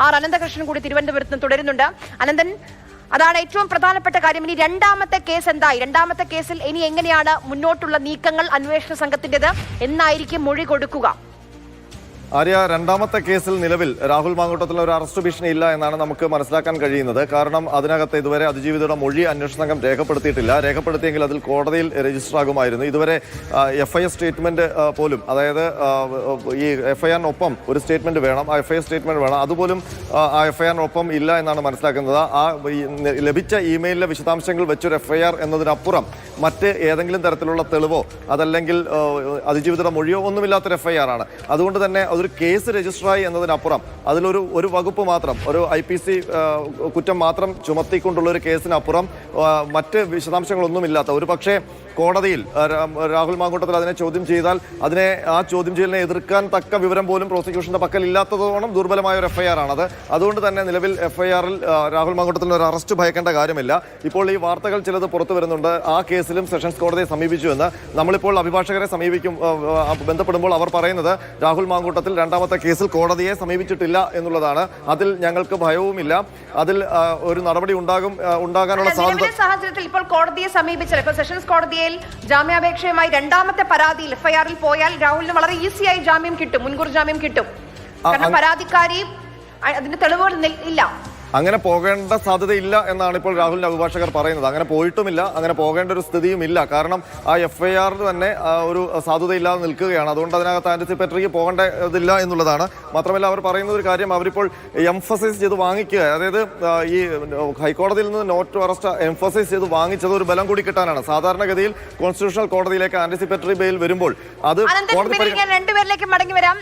R Ananthakrishnan കൂടി തിരുവനന്തപുരത്ത് തുടരുന്നുണ്ട്. അനന്തൻ അതാണ് ഏറ്റവും പ്രധാനപ്പെട്ട കാര്യം. ഇനി രണ്ടാമത്തെ കേസ് എന്തായി? രണ്ടാമത്തെ കേസിൽ ഇനി എങ്ങനെയാണ് മുന്നോട്ടുള്ള നീക്കങ്ങൾ അന്വേഷണ സംഘത്തിന്റെത്? എന്നായിരിക്കും മൊഴി കൊടുക്കുക. ആര്യ രണ്ടാമത്തെ കേസിൽ നിലവിൽ രാഹുൽ മാങ്കൂട്ടത്തിൽ ഒരു അറസ്റ്റ് ഭീഷണി ഇല്ല എന്നാണ് നമുക്ക് മനസ്സിലാക്കാൻ കഴിയുന്നത്. കാരണം അതിനകത്ത് ഇതുവരെ അതിജീവിതയുടെ മൊഴി അന്വേഷണ സംഘം രേഖപ്പെടുത്തിയിട്ടില്ല. രേഖപ്പെടുത്തിയെങ്കിൽ അതിൽ കോടതിയിൽ രജിസ്റ്റർ ആകുമായിരുന്നു ഇതുവരെ എഫ് ഐ എസ് സ്റ്റേറ്റ്മെന്റ് പോലും അതായത് ഈ എഫ് ഐ ആറിനൊപ്പം ഒരു സ്റ്റേറ്റ്മെന്റ് വേണം ആ എഫ് ഐ ആർ സ്റ്റേറ്റ്മെന്റ് വേണം. അതുപോലും ആ, എഫ് ഐ ആറിനൊപ്പം ഇല്ല എന്നാണ് മനസ്സിലാക്കുന്നത്. ആ ലഭിച്ച ഇമെയിലിലെ വിശദാംശങ്ങൾ വെച്ചൊരു എഫ് ഐ ആർ എന്നതിനപ്പുറം മറ്റ് ഏതെങ്കിലും തരത്തിലുള്ള തെളിവോ അതല്ലെങ്കിൽ അതിജീവിതയുടെ മൊഴിയോ ഒന്നുമില്ലാത്തൊരു എഫ് ഐ ആർ ആണ്. അതുകൊണ്ട് തന്നെ അതൊരു കേസ് രജിസ്റ്ററായി എന്നതിനപ്പുറം അതിലൊരു ഒരു വകുപ്പ് മാത്രം ഒരു ഐ പി സി കുറ്റം മാത്രം ചുമത്തിക്കൊണ്ടുള്ള ഒരു കേസിനപ്പുറം മറ്റ് വിശദാംശങ്ങളൊന്നുമില്ലാത്ത ഒരു പക്ഷേ കോടതിയിൽ രാഹുൽ മാങ്കൂട്ടത്തിൽ അതിനെ ചോദ്യം ചെയ്താൽ അതിനെ ആ ചോദ്യം ചെയ്യലിനെ എതിർക്കാൻ തക്ക വിവരം പോലും പ്രോസിക്യൂഷന്റെ പക്കൽ ദുർബലമായ ഒരു എഫ് ഐ ആർ ആണത്. അതുകൊണ്ട് തന്നെ നിലവിൽ എഫ് ഐ ആറിൽ രാഹുൽ മാങ്കൂട്ടത്തിന് ഒരു അറസ്റ്റ് ഭയക്കേണ്ട കാര്യമില്ല. ഇപ്പോൾ ഈ വാർത്തകൾ ചിലത് പുറത്തു വരുന്നുണ്ട്. ആ കേസിലും സെഷൻസ് കോടതിയെ സമീപിച്ചു എന്ന്. നമ്മളിപ്പോൾ അഭിഭാഷകരെ സമീപിക്കും ബന്ധപ്പെടുമ്പോൾ അവർ പറയുന്നത് രാഹുൽ മാങ്കൂട്ടത്തിൽ രണ്ടാമത്തെ കേസിൽ കോടതിയെ സമീപിച്ചിട്ടില്ല എന്നുള്ളതാണ്. അതിൽ ഞങ്ങൾക്ക് ഭയവുമില്ല. അതിൽ ഒരു നടപടി ഉണ്ടാകും ഉണ്ടാകാനുള്ള സാധ്യത സാഹചര്യത്തിൽ ഇപ്പോൾ കോടതിയെ സമീപിച്ചാൽ ഇപ്പോൾ സെഷൻസ് കോടതിയിൽ ജാമ്യാപേക്ഷയുമായി രണ്ടാമത്തെ പരാതിയിൽ എഫ്ഐആറിൽ പോയാൽ രാഹുലിന് വളരെ ഈസിയായി ജാമ്യം കിട്ടും മുൻകൂർ ജാമ്യം കിട്ടും. കാരണം അതിന്റെ തെളിവുകൾ ഇല്ല. അങ്ങനെ പോകേണ്ട സാധ്യതയില്ല എന്നാണ് ഇപ്പോൾ രാഹുലിന്റെ അഭിഭാഷകർ പറയുന്നത്. അങ്ങനെ പോയിട്ടുമില്ല അങ്ങനെ പോകേണ്ട ഒരു സ്ഥിതിയും ഇല്ല കാരണം ആ എഫ് ഐ ആറിൽ തന്നെ ഒരു സാധ്യതയില്ലാതെ നിൽക്കുകയാണ്. അതുകൊണ്ട് അതിനകത്ത് ആന്റിസിപ്പേറ്ററിക്ക് പോകേണ്ടതില്ല എന്നുള്ളതാണ്. മാത്രമല്ല അവർ പറയുന്ന ഒരു കാര്യം അവരിപ്പോൾ എംഫസൈസ് ചെയ്ത് വാങ്ങിക്കുക. അതായത് ഈ ഹൈക്കോടതിയിൽ നിന്ന് നോട്ട് ടു അറസ്റ്റ് എംഫസൈസ് ചെയ്ത് വാങ്ങിച്ചത് ഒരു ബലം കൂടി കിട്ടാനാണ്. സാധാരണഗതിയിൽ കോൺസ്റ്റിറ്റ്യൂഷണൽ കോടതിയിലേക്ക് ആന്റിസിപ്പേറ്ററി ബെയിൽ വരുമ്പോൾ അത് കോടതി രണ്ടുപേരിലേക്ക് മടങ്ങി വരാം.